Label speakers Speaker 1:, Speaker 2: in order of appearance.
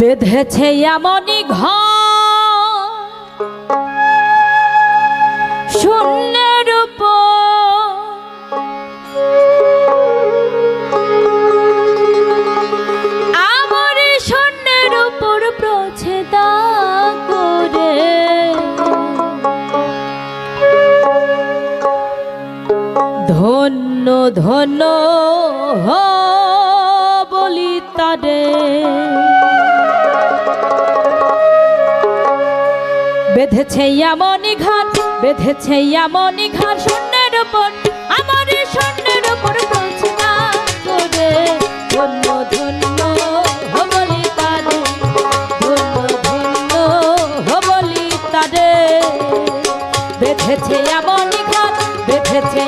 Speaker 1: বেঁধেছে এমনই ঘূন্যের উপর। আমার শূন্যের উপর প্রছেদা করে। ধন্য ধন্য বলি তাদের বেঁধেছে ইয়ামনি ঘাট বেঁধেছে ইয়ামনি ঘাট শূন্যের উপর আমার শূন্যের উপর বলছে না ধন্য বেঁধেছে ইয়ামনি ঘাট বেঁধেছে